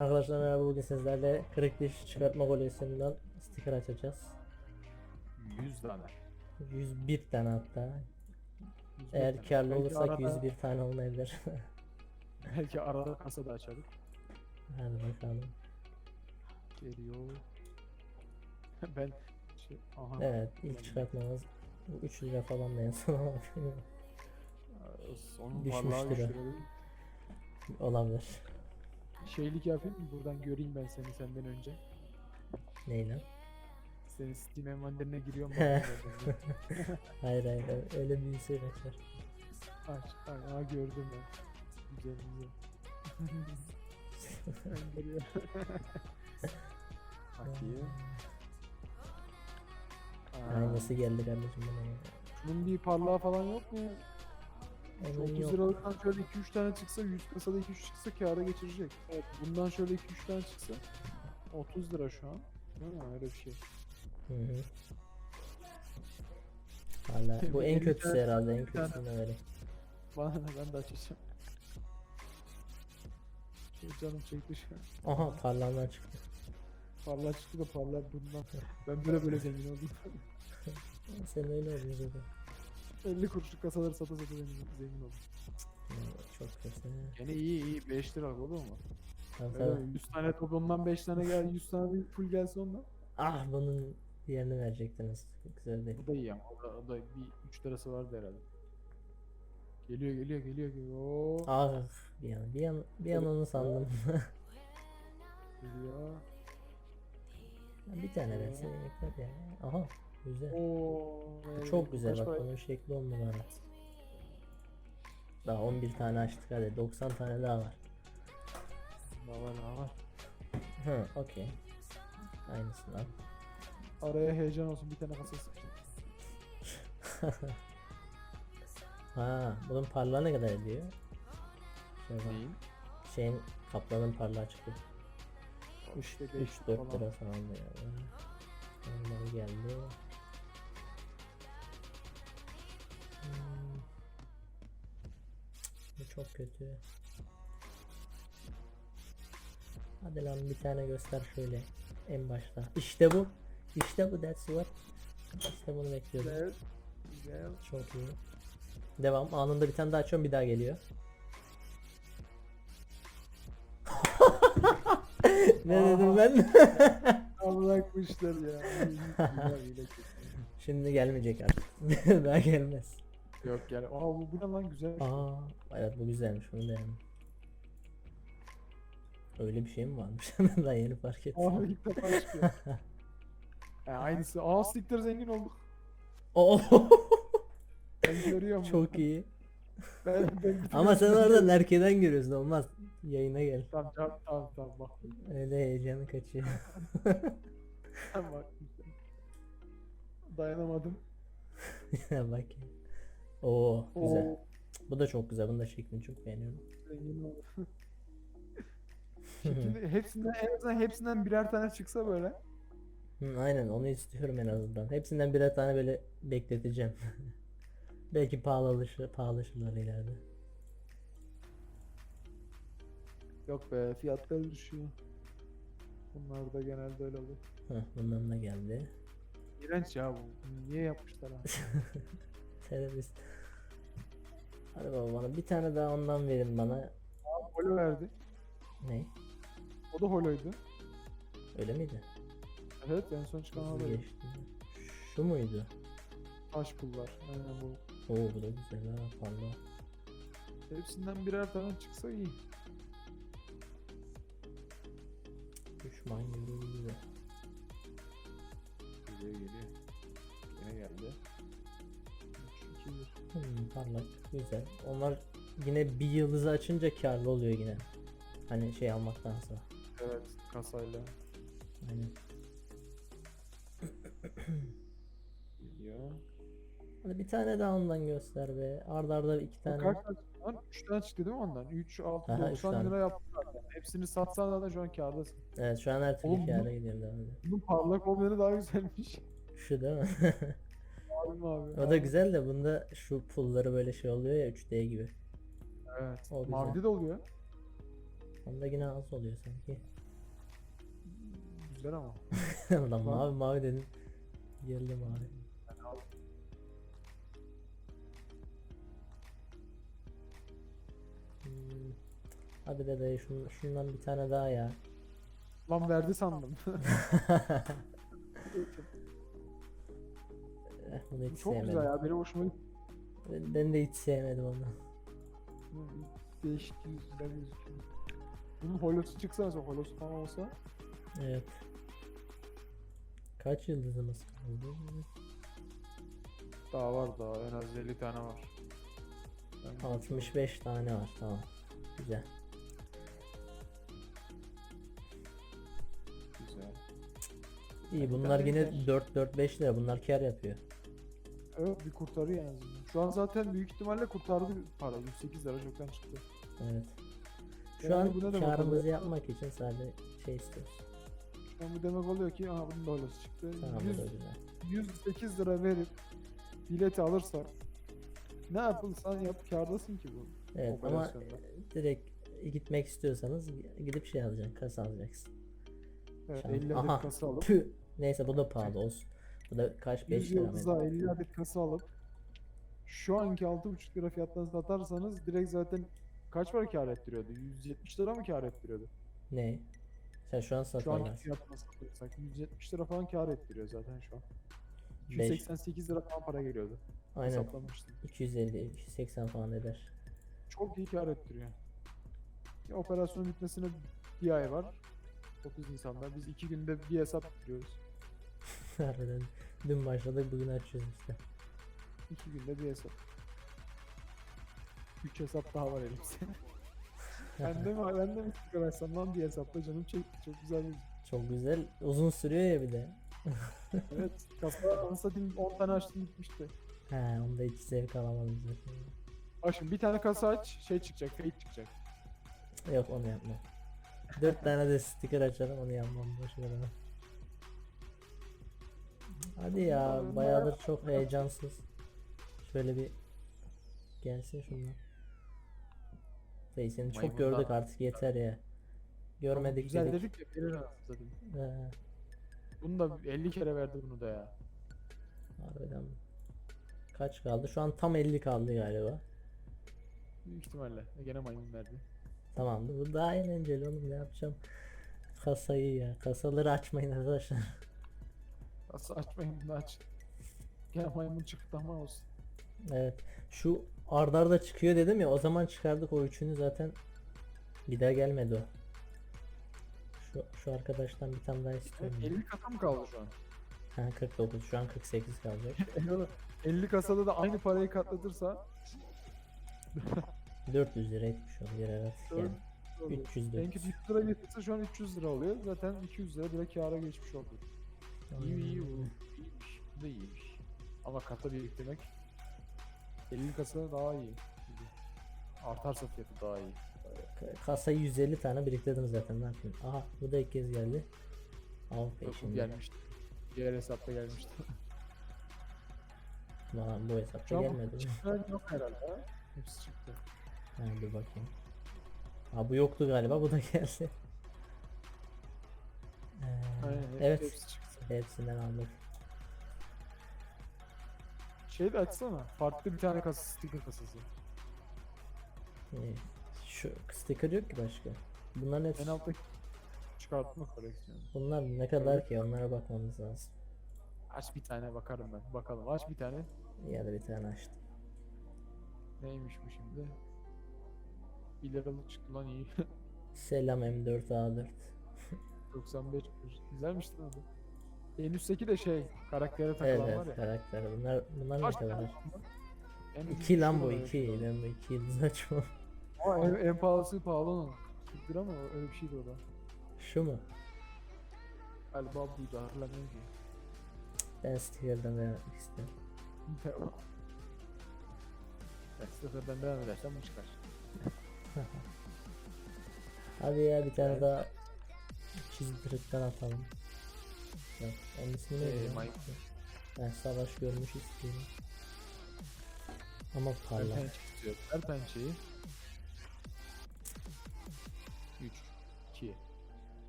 Arkadaşlar merhaba bugün sizlerle kırık diş çıkartma koleksiyonundan sticker açacağız. 100 tane. 101 tane hatta. 101 Eğer tane. karlı Belki olursak arada- 101 tane olmayabilir. Belki arada kasa da açarız. Hadi bakalım. Geliyor. ben şey, aha. Evet ilk çıkartmamız 3 lira falan da en son ama. Aa, Onun o. düşürelim. olabilir. Şeylik yapayım mı? Buradan göreyim ben seni senden önce. Neyle? Senin Steam envanterine giriyorum. Hayır hayır öyle bir şey açar. aç, aç. Aa gördüm ben. Güzel güzel. ben geliyorum. Bakayım. Aynısı geldi kardeşim bana. Bunun bir parlağı falan yok mu? 30 yok. liralıktan şöyle 2-3 tane çıksa 100 kasada 2-3 çıksa kâra geçirecek. Evet bundan şöyle 2-3 tane çıksa 30 lira şu an. Değil mi? Öyle bir şey. Hı bu Bir en kötüsü tane- herhalde en elli tane-. Bana ne ben de açacağım. Çok canım çekti şu an. Aha parlanlar çıktı. Parlar çıktı da parlar bundan. Ben böyle böyle zengin oldum. Sen öyle oluyor zaten. 50 kuruşluk kasaları sata sata zengin, zengin oldum. Çok kötü. Yani iyi iyi 5 lira olur mu? Tabii, tabii. 100 tane top ondan 5 tane gel 100 tane bir full gelse ondan. Ah bunun diğerini verecektiniz. Güzel değil. Bu da iyi ama o da, o da bir 3 lirası vardı herhalde. Geliyor geliyor geliyor geliyor. Oo, Ah bir an bir an bir an onu sandım. geliyor. bir tane versen yeter ya. Aha güzel. Oo, Çok güzel bak bunun şekli on numara. Daha 11 tane açtık hadi 90 tane daha var. Daha var daha var. Hı okey. Aynısından. Araya heyecan olsun bir tane kasa. Ha bunun parlağı ne kadar ediyor? Şöyle bak. Neyin? Şeyin kaplanın parlağı çıktı. İşte 3 beş 4 falan. lira falan yani. Onlar geldi. Bu çok kötü. Hadi lan bir tane göster şöyle en başta. İşte bu. İşte bu that's what. İşte bunu bekliyordum. Güzel. Güzel. Çok iyi. Devam. Anında bir tane daha açıyorum bir daha geliyor. ne dedim ben? Allah kuşlar ya. Şimdi gelmeyecek artık. daha gelmez. Yok yani. Aa bu, bu ne lan güzel. Aa, evet bu güzelmiş bunu beğendim. Öyle bir şey mi varmış? ben yeni fark ettim. Aa ilk defa çıkıyor. e, aynısı. Aa siktir zengin olduk. Oo, Ben görüyorum. çok iyi. Ben, ben Ama sen orada. Nerke'den görüyorsun olmaz. Yayına gel. Tamam tamam tamam tamam bak. Öyle heyecanı kaçıyor. Tamam bak. Dayanamadım. Bak. Oo güzel. Oo, Bu da çok güzel. Bunu da şeklini çok beğeniyorum. Şimdi hepsinden en azından hepsinden birer tane çıksa böyle. Hı, aynen onu istiyorum en azından. Hepsinden birer tane böyle bekleteceğim. Belki pahalılaşır, pahalılaşırlar ileride. Yok be fiyatlar düşüyor. Bunlar da genelde öyle oluyor. Heh, bundan da geldi. İğrenç ya bu. Niye yapmışlar abi? Terörist. Hadi baba bana bir tane daha ondan verin bana. Holo verdi. Ne? O da holoydu. Öyle miydi? Evet en son çıkan Hızlı geçti. Şu muydu? Taş pullar. Aynen bu. Oo bu da güzel ha panda. Hepsinden birer tane çıksa iyi. Düşman gibi parlak güzel. Onlar yine bir yıldızı açınca karlı oluyor yine. Hani şey almaktansa. Evet kasayla. Aynen. Geliyor. Hadi bir tane daha ondan göster be. Arda arda iki tane. kaç tane çıktı lan? 3 tane çıktı değil mi ondan? 3, 6, Aha, üç 90 tane. lira yaptı zaten. Hepsini satsan da şu an kârdasın. Evet şu an her türlü Oğlum kâra gidiyorum devam ediyorum. Bunun parlak olmayanı daha güzelmiş. Şu değil mi? Abi abi. o da güzel de bunda şu pulları böyle şey oluyor ya 3D gibi. Evet. O güzel. Mavide de oluyor. Onda yine az oluyor sanki. Güzel ama. Lan mavi mavi dedin. Yerli mavi. Hmm. Hadi be dayı şun, şundan bir tane daha ya. Lan verdi sandım. Eh, Bunu hiç çok sevmedim. güzel ya. Benim hoşuma gitti. Ben, ben de hiç sevmedim onu. Değişik güzel gözüküyor. Bunun holosu çıksa mesela holosu falan olsa Evet. Kaç yıldızımız kaldı? daha var daha en az 50 tane var. Ben 65 tane var tamam. Güzel. Güzel. İyi bunlar yine yeter. 4 4 5 lira bunlar kar yapıyor. Evet bir kurtarıyor azından. Şu an zaten büyük ihtimalle kurtardı para. 108 lira çoktan çıktı. Evet. Şu Yani an bu ne demek karımızı oluyor? yapmak için sadece şey istiyoruz. Şu an bu demek oluyor ki aha bunun da holosu çıktı. Tamam bu 100, da güzel. 108 lira verip bileti alırsak ne yapılsan yap kârdasın ki bu Evet ama operasyonda. direkt gitmek istiyorsanız gidip şey alacaksın, kasa alacaksın. Evet, Şu an- 50 Aha, kasa alıp Tüh. Neyse bu da pahalı olsun. Bu da kaç 5 100 lira mı? yıldıza 50 adet kasa alıp şu anki 6,5 lira fiyattan satarsanız direkt zaten kaç para kâr ettiriyordu? 170 lira mı kâr ettiriyordu? Ne? Sen şu an Şu anki satamazsın. fiyattan satıyorsak 170 lira falan kâr ettiriyor zaten şu an. Beş- 288 lira falan para geliyordu. Aynen. Hesaplamıştım. 250 280 falan eder. Çok iyi kâr ettiriyor. Ya, operasyon bitmesine bir ay var. 9 Nisan'da. Biz 2 günde bir hesap bitiriyoruz. Harbiden dün başladık bugün açıyoruz işte. 2 günde bir hesap. 3 hesap daha var elimizde. ben de mi, ben de mi açsam lan bir hesapta canım çekti. Çok güzel bir Çok güzel. Uzun sürüyor ya bir de. Evet, kafa anı satayım 10 tane açtım bitmişti. He onda hiç zevk alamadım zaten. Bak şimdi bir tane kasa aç, şey çıkacak, fake çıkacak. Yok onu yapmam. 4 tane de sticker açarım onu yapmam boş ver onu. Hadi ya bayağıdır bayağı- çok heyecansız. Şöyle bir gelsin şundan. Şey seni çok Maymunlar. gördük artık yeter ya. Görmedik Güzel dedik. dedik ya, verir anasını satayım. Bunu da 50 kere verdi bunu da ya. harbiden. Kaç kaldı? Şu an tam 50 kaldı galiba. Büyük ihtimalle. E, Gene maymun verdi. Tamam bu daha eğlenceli oğlum ne yapacağım. Kasayı ya. Kasaları açmayın arkadaşlar. Kasa açmayın bunu aç. Gene maymun çıktı ama olsun. Evet. Şu ardarda çıkıyor dedim ya o zaman çıkardık o üçünü zaten bir daha gelmedi o. Şu, şu arkadaştan bir tane daha istiyorum. 50 kasa mı kaldı şu an? Ha 49 şu an 48 kalacak. Eyvallah. 50 kasada da aynı parayı katlatırsa 400 lira etmiş oluyor evet. Yani oluyor. 300 En 400. kötü 100 lira getirse şu an 300 lira oluyor. Zaten 200 lira direkt kâra geçmiş oldu. İyi iyi bu. İyiymiş. Bu da iyiymiş. Ama kasa biriktirmek 50 kasa daha iyi. Artarsa fiyatı daha iyi. Ka- Kasayı 150 tane biriktirdim zaten ne yapayım. Aha bu da ilk kez geldi. Al peşinde. gelmişti. Diğer hesapta gelmişti. Bana bu hesapta Şu gelmedi mi? çıkan yok herhalde. ha? Hepsi çıktı. Ha, bir bakayım. Ha bu yoktu galiba bu da geldi. Ee, Aynen, evet Hepsi çıktı. Hepsinden aldık. Şey de açsana. Farklı bir tane kasa, sticker kasası. Ee, şu sticker yok ki başka. Bunların hepsi En altta çıkartma koleksiyonu. bunlar ne kadar ki onlara bakmamız lazım. Aç bir tane bakarım ben. Bakalım aç bir tane. Ya da bir tane açtım. Neymiş bu şimdi? 1 liralık çıktı lan iyi. Selam M4A4. 95 kuruş. Güzelmiş lan adı. En üstteki de şey karaktere takılan var evet ya. karakter. Bunlar bunlar ne Kaç kadar? tane bunlar? En ucuz 2 lan bu kadar 2. yapıyor. Ben bu 2 yıldız açmam. Ama en, en pahalısı pahalı onun. 40 lira mı? Öyle bir şeydi o da. Şu mu? Galiba buydu hatırlamıyorum ki. Ben sticker'dan devam etmek istiyorum. Ben sıfırdan devam edersem bu çıkar. Hadi ya bir tane daha çizdirikten atalım. Bak onun ismi neydi? Ee? Mike. Ben savaş görmüş istiyorum. Ama parlak. pençe istiyor. Her pençeyi. 3.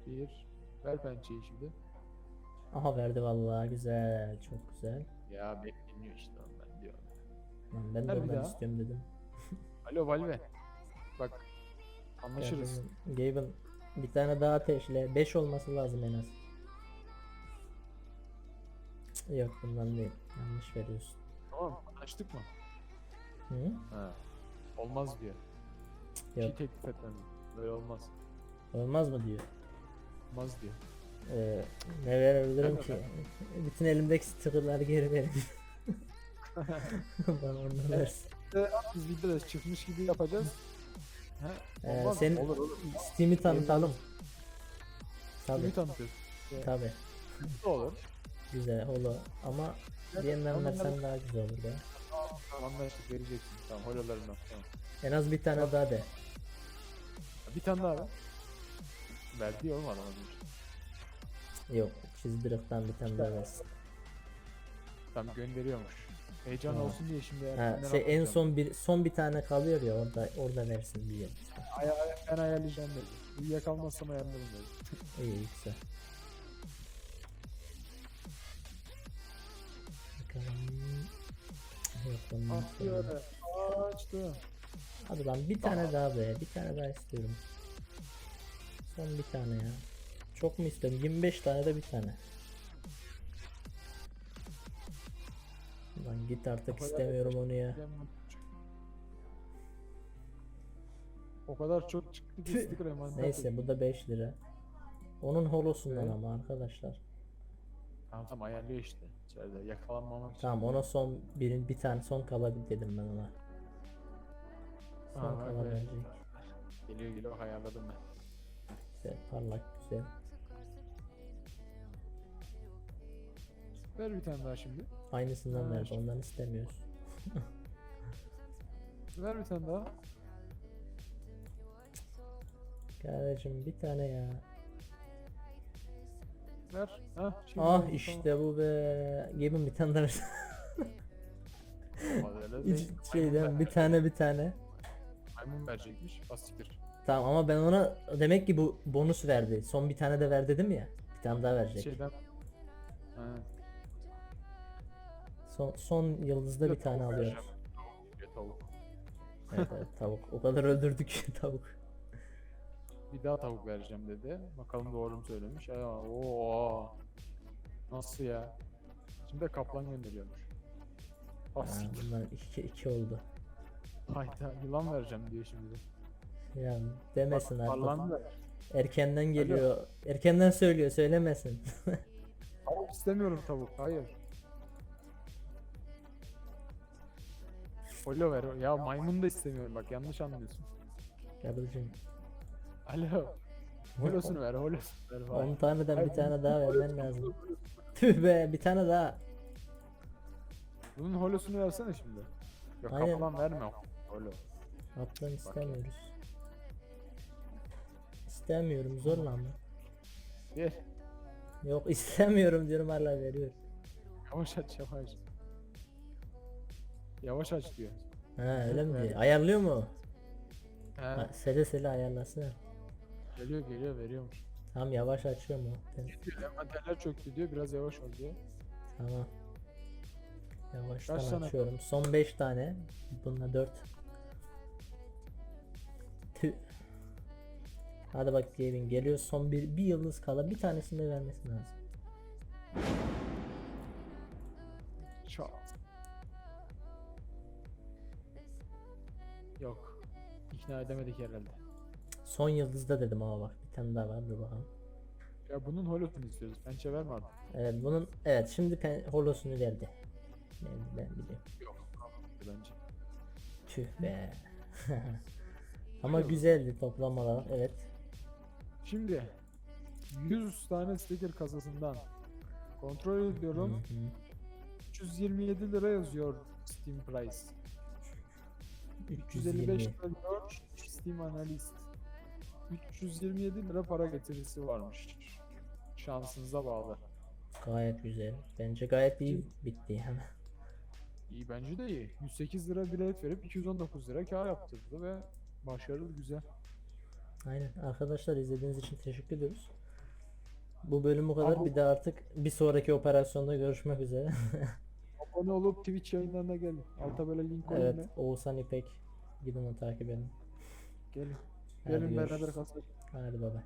Bir. Ver pençeyi şimdi. Aha verdi vallahi güzel. Çok güzel. Ya beni dinliyor işte ben diyorum. Lan ben de Ver bir ondan daha. istiyorum dedim. Alo Valve. Bak. Anlaşırız. Gaben bir tane daha ateşle. 5 olması lazım en az. Yok bundan değil. Yanlış veriyorsun. Tamam anlaştık mı? Hı? Ha. Olmaz diyor. Yok. şey teklif etmem. Böyle olmaz. Olmaz mı diyor. Olmaz diyor. Ee, ne verebilirim ki? Bütün elimdeki stickerları geri verin. Bana onları versin. İşte biz videoda çıkmış gibi yapacağız. He, Ee, senin Olur olur. Steam'i tanıtalım. Tabi Kimi tanıtıyorsun? tabi. Olur. Güzel olur ama diğerinden versen daha güzel olur ya. Tamam anlaştık vereceksin. Tamam hololarından. Tamam. En az bir tane daha de. Bir tane daha ver. Verdi oğlum adam az önce. Yok çizdirekten bir tane daha versin. Tamam gönderiyormuş. Heyecan Tamam. olsun diye şimdi Ha, şey en son bir son bir tane kalıyor ya orada orada versin diye. işte. Ay, ay, ben ayarlayacağım dedi. Uyuyakalmazsam ayarlarım dedi. İyi güzel. Atlıyor. Açtı. Hadi lan bir tane daha be. Bir tane daha istiyorum. Son bir tane ya. Çok mu istiyorum? 25 tane de bir tane. Lan git artık O istemiyorum onu ya. O kadar çok çıktı ki emanet Neyse bu da 5 lira. Onun holosundan Evet. ama arkadaşlar. Tamam tamam ayarlıyor işte. İçeride yakalanmamak için. Tamam ona son birin bir tane son kalabilir dedim ben ona. Son Aa, bak, kalabilecek. Geliyor geliyor ayarladım ben. Güzel parlak güzel. Ver bir tane daha şimdi. Aynısından Ha, verdi işte. ondan istemiyoruz. Ver bir tane daha. Kardeşim bir tane ya. Ver. Ha, şimdi Ah oldu, işte bu be. Gebin bir tane daha versin. tamam. Öyle değil. Hiç Maymun şeyden ver- bir tane bir tane. Maymun verecekmiş. Basiktir. Tamam ama ben ona demek ki bu bonus verdi. Son bir tane de ver dedim ya. Bir tane daha verecek. Şeyden. Ha. Son, son yıldızda bir tane vereceğim. Tavuk. Evet, evet tavuk. O kadar öldürdük tavuk. Bir daha tavuk vereceğim dedi. Bakalım doğru mu söylemiş. Aa, oo. Nasıl ya? Şimdi de kaplan gönderiyormuş. Ha, Basiktir. bunlar iki, iki oldu. Hayda yılan vereceğim diyor şimdi. Ya demesin artık. Parlandı da. Erkenden geliyor. Erkenden söylüyor söylemesin. Tavuk istemiyorum tavuk. Hayır. Holo ver. Ya maymun da istemiyorum bak yanlış anlıyorsun. Kardeşim. Alo. Holosunu ver holosunu ver. 10 Vay. taneden bir tane daha vermen lazım. Tüh be bir tane daha. Bunun holosunu versene şimdi. Yok Aynen. kaplan verme. Holo. Kaplan istemiyoruz. İstemiyorum zorla mı? Ver. Yok istemiyorum diyorum hala veriyor. Yavaş aç yavaş. Yavaş aç diyor. Ha öyle mi diyor? Ayarlıyor mu? He, Ha, sele sele ayarlasın. Geliyor geliyor veriyormuş. Tamam yavaş açıyor mu? Ben- Diyor, Envanterler çöktü diyor biraz yavaş ol diyor. Tamam. Yavaştan Kaç tane açıyorum. Son 5 tane. Bununla 4. Tüh. Hadi bak Gavin geliyor. Son bir, bir yıldız kala bir tanesini de vermesi lazım. Çat. Yok. İkna edemedik herhalde. Son yıldızda dedim ama bak bir tane daha var dur bakalım. Ya bunun holosunu istiyoruz. Pençe verme abi. Evet bunun evet şimdi pen, holosunu verdi. Ben, ben biliyorum. Yok. Bence. Tüh be. ama Hayır. güzeldi toplam olarak evet. Şimdi 100 tane sticker kasasından kontrol ediyorum. Hı hı. 327 lira yazıyor Steam Price. 355 lira diyor Steam Analyst. 327 lira para getirisi varmış. Şansınıza bağlı. Gayet güzel. Bence gayet iyi bitti hemen. İyi bence de iyi. 108 lira bilet verip 219 lira kar yaptırdı ve başarılı güzel. Aynen. Arkadaşlar izlediğiniz için teşekkür ediyoruz. Bu bölüm bu kadar. Ama- Bir de artık bir sonraki operasyonda görüşmek üzere. Abone olup Twitch yayınlarına gelin. Alta böyle link koyayım evet. Oğuzhan İpek. Gidin onu takip edin. Gelin. Hadi Gelin beraber görüşürüz. kasayım. Hadi baba.